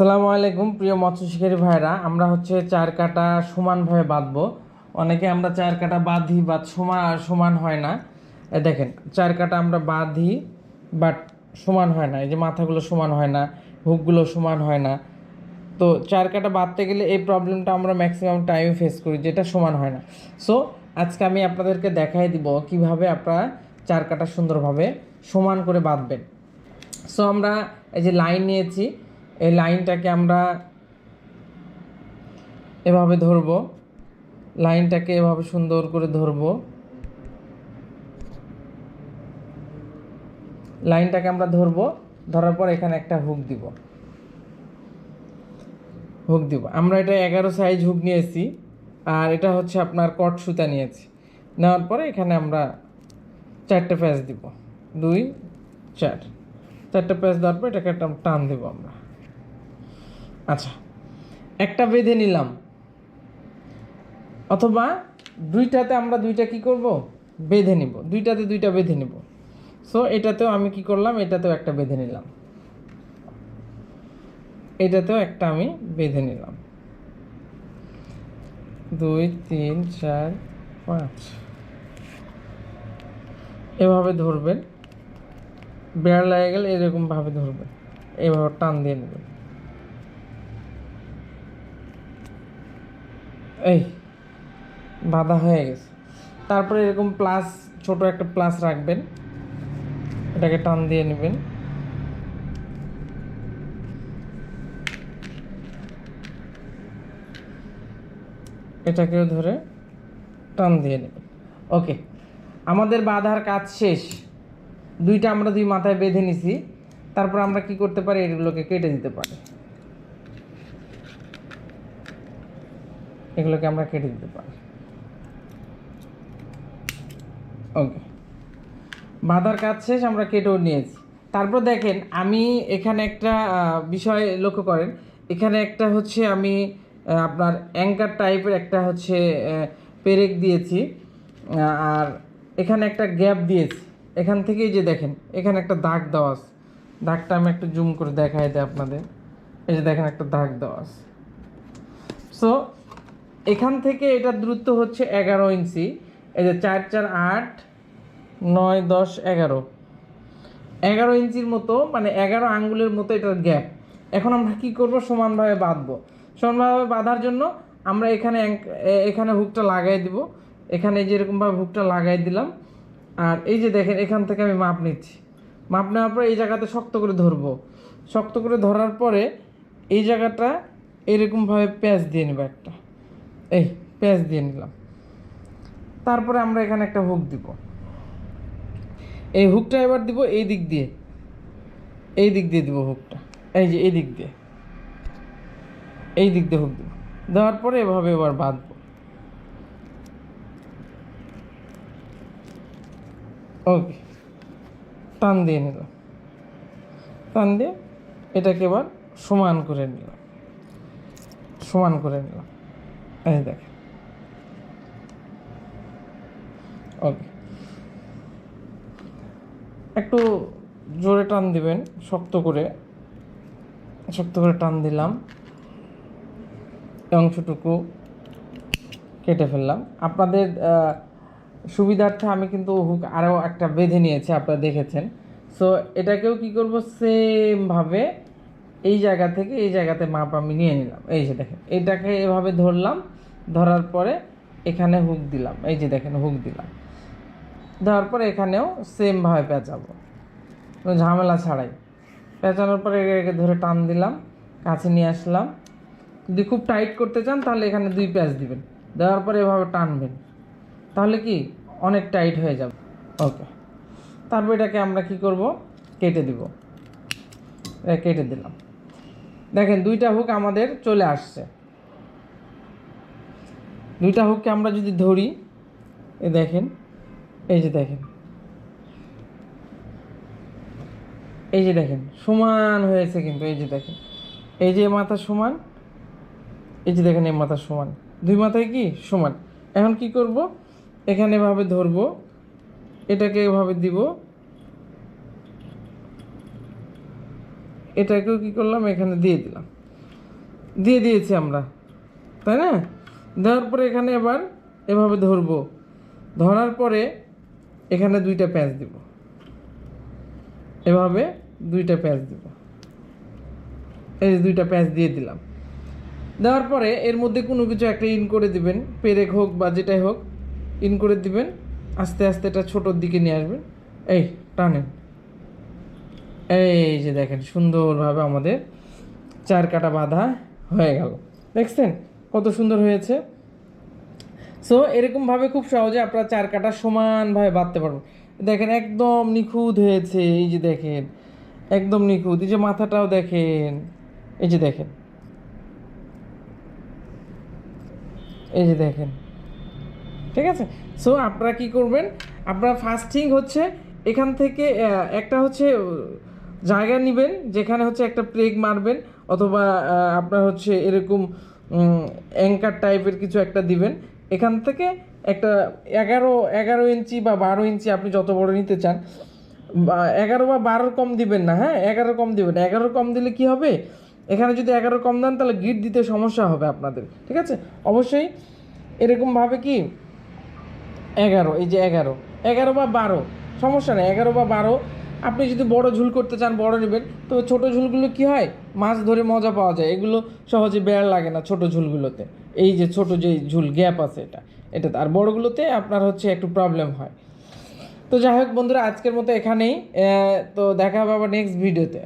আসসালামু আলাইকুম, প্রিয় মৎস্য শিকারী ভাইরা। আমরা হচ্ছে চার কাটা সমানভাবে বাঁধবো। অনেকে আমরা চার কাটা বাঁধি, বাট সমান সমান হয় না। দেখেন, চার কাটা আমরা বাঁধি, বাট সমান হয় না। এই যে মাথাগুলো সমান হয় না, হুকগুলো সমান হয় না। তো চার কাটা বাঁধতে গেলে এই প্রবলেমটা আমরা ম্যাক্সিমাম টাইমে ফেস করি, যেটা সমান হয় না। সো, আজকে আমি আপনাদেরকে দেখাই দিব কীভাবে আপনারা চার কাটা সুন্দরভাবে সমান করে বাঁধবেন। সো আমরা এই যে লাইন নিয়েছি এই লাইনটাকে আমরা এভাবে ধরবো। লাইনটাকে এভাবে সুন্দর করে ধরবো। লাইনটাকে আমরা ধরবো, ধরার পর এখানে একটা হুক দিব। হুক দিব। আমরা এটা এগারো সাইজ হুক নিয়েছি, আর এটা হচ্ছে আপনার কট সুতা নিয়েছি। নেওয়ার পরে এখানে আমরা চারটে প্যাচ দিব। দুই, চার। চারটে প্যাচ দেওয়ার পর এটাকে একটা টান দেবো আমরা। আচ্ছা একটা বেঁধে নিলাম। অথবা দুইটাতে আমরা দুইটা কি করব? বেঁধে নিব। দুইটাতে দুইটা বেঁধে নিব। সো এটাতেও আমি কি করলাম? এটাতেও একটা বেঁধে নিলাম। এটাতেও একটা আমি বেঁধে নিলাম। দুই, তিন, চার, পাঁচ। এভাবে ধরবেন। বেড়া লাগে গেলে এরকমভাবে ধরবেন। এভাবে টান দিয়ে নেবেন। এই, বাধা হয়ে গেছে। তারপরে এরকম প্লাস ছোট একটা প্লাস রাখবেন। এটাকে টান দিয়ে নেবেন। এটাকেও ধরে টান দিয়ে নেবেন। ওকে আমাদের বাঁধার কাজ শেষ। দুইটা আমরা দুই মাথায় বেঁধে নিছি। তারপর আমরা কি করতে পারি? এগুলোকে কেটে দিতে পারি। এগুলোকে আমরা কেটে দিতে পারি। ওকে বাঁধার কাজ শেষ, আমরা কেটেও নিয়েছি। তারপর দেখেন, আমি এখানে একটা বিষয় লক্ষ্য করেন। এখানে একটা হচ্ছে আমি আপনার অ্যাঙ্কার টাইপের একটা হচ্ছে পেরেক দিয়েছি। আর এখানে একটা গ্যাপ দিয়েছি। এখান থেকেই যে দেখেন, এখানে একটা দাগ দেওয়া আছে। দাগটা আমি একটু জুম করে দেখাই দেয় আপনাদের। এই যে দেখেন, একটা দাগ দেওয়া আছে। সো এখান থেকে এটার দূরত্ব হচ্ছে এগারো ইঞ্চি। এই যে চার চার আট, নয়, দশ, এগারো। এগারো ইঞ্চির মতো মানে এগারো আঙ্গুলের মতো এটার গ্যাপ। এখন আমরা কি করব? সমানভাবে বাঁধবো। সমানভাবে বাঁধার জন্য আমরা এখানে এখানে হুকটা লাগাই দিব। এখানে যেরকমভাবে হুকটা লাগাই দিলাম। আর এই যে দেখেন, এখান থেকে আমি মাপ নিচ্ছি। মাপ নেওয়ার পরে এই জায়গাতে শক্ত করে ধরবো। শক্ত করে ধরার পরে এই জায়গাটা এরকমভাবে প্যাঁচ দিয়ে নেব একটা। এই প্যাঁচ দিয়ে নিলাম। তারপরে আমরা এখানে একটা হুক দিব। এই হুকটা এবার দিব এই দিক দিয়ে। এই দিক দিয়ে দিব হুকটা এই যে এই দিক দিয়ে। এই দিক দিয়ে হুক দিব। দেওয়ার পরে এভাবে এবার বাঁধবো। ওকে টান দিয়ে নিলাম। টান দিয়ে এটাকে এবার সমান করে নিলাম। সমান করে নিলাম। এই দেখেন ওকে একটু জোরে টান দিবেন, শক্ত করে। শক্ত করে টান দিলাম। অংশটুকু কেটে ফেললাম। আপনাদের সুবিধার্থে আমি কিন্তু হুক আরও একটা বেঁধে নিয়েছি, আপনারা দেখেছেন। সো এটাকেও কি করব? সেমভাবে এই জায়গা থেকে এই জায়গাতে মাপ আমি নিয়ে নিলাম। এই যে দেখেন, এটাকে এভাবে ধরলাম, ধরার পরে এখানে হুক দিলাম। এই যে দেখেন হুক দিলাম। দেওয়ার পরে এখানেও সেমভাবে পেঁচাবো। ঝামেলা ছাড়াই। পেঁচানোর পরে এটাকে ধরে টান দিলাম, কাছে নিয়ে আসলাম। যদি খুব টাইট করতে চান, তাহলে এখানে দুই প্যাঁচ দিবেন। দেওয়ার পরে এভাবে টানবেন। তাহলে কি? অনেক টাইট হয়ে যাবে। ওকে তারপর এটাকে আমরা কি করব? কেটে দিব। কেটে দিলাম। দেখেন, দুইটা হুক আমাদের চলে আসছে। দুইটা হুককে আমরা যদি ধরি, এ দেখেন, এই যে দেখেন। এই যে দেখেন, সমান হয়েছে কিন্তু, এই যে দেখেন। এই যে মাথা সমান, এই যে দেখেন এই মাথা সমান। দুই মাথায় কি? সমান। এখন কি করব? এখানে এভাবে ধরবো, এটাকে এভাবে দিব এটাকেও কি করলাম? এখানে দিয়ে দিলাম। দিয়ে দিয়েছি আমরা। তাই না? দেওয়ার পরে এখানে এবার এভাবে ধরবো। ধরার পরে এখানে দুইটা প্যাঁচ দিব। এভাবে দুইটা প্যাঁচ দিব। এই দুইটা প্যাঁচ দিয়ে দিলাম। দেওয়ার পরে এর মধ্যে কোনো কিছু একটা ইন করে দিবেন। পেরেক হোক বা যেটাই হোক ইন করে দিবেন। আস্তে আস্তে এটা ছোটোর দিকে নিয়ে আসবেন। এই, টানেন। এই যে দেখেন, সুন্দরভাবে আমাদের চার কাটা বাঁধা হয়ে গেল। দেখছেন কত সুন্দর হয়েছে? সো এরকমভাবে খুব সহজে আপনারা চার কাটা সমানভাবে বাঁধতে পারবেন। দেখেন একদম নিখুঁত হয়েছে, এই যে দেখেন, একদম নিখুঁত। এই যে মাথাটাও দেখেন, এই যে দেখেন। এই যে দেখেন, ঠিক আছে? সো আপনারা কি করবেন? আপনারা ফাস্টিং হচ্ছে এখান থেকে একটা হচ্ছে জায়গা নেবেন, যেখানে হচ্ছে একটা প্লেগ মারবেন, অথবা আপনার হচ্ছে এরকম অ্যাঙ্কার টাইপের কিছু একটা দিবেন। এখান থেকে একটা এগারো এগারো ইঞ্চি বা বারো ইঞ্চি আপনি যত বড় নিতে চান এগারো বা বারোর কম দিবেন না হ্যাঁ? এগারো কম দিবেন। এগারো কম দিলে কি হবে? এখানে যদি এগারো কম দেন, তাহলে গিট দিতে সমস্যা হবে আপনাদের, ঠিক আছে? অবশ্যই এরকমভাবে কি? এগারো, এই যে এগারো। এগারো বা বারো, সমস্যা নেই। এগারো বা বারো আপনি যদি বড় ঝুল করতে চান, বড় নেবেন। তবে ছোট ঝুলগুলো কি হয়? মাছ ধরে মজা পাওয়া যায়। এগুলো সহজে বেড় লাগে না ছোট ঝুলগুলোতে। এই যে ছোট যে ঝুল, গ্যাপ আছে এটা। এটা আর বড়গুলোতে আপনার হচ্ছে একটু প্রবলেম হয়। তো যাই হোক বন্ধুরা, আজকের মতো এখানেই। তো দেখা হবে আবার নেক্সট ভিডিওতে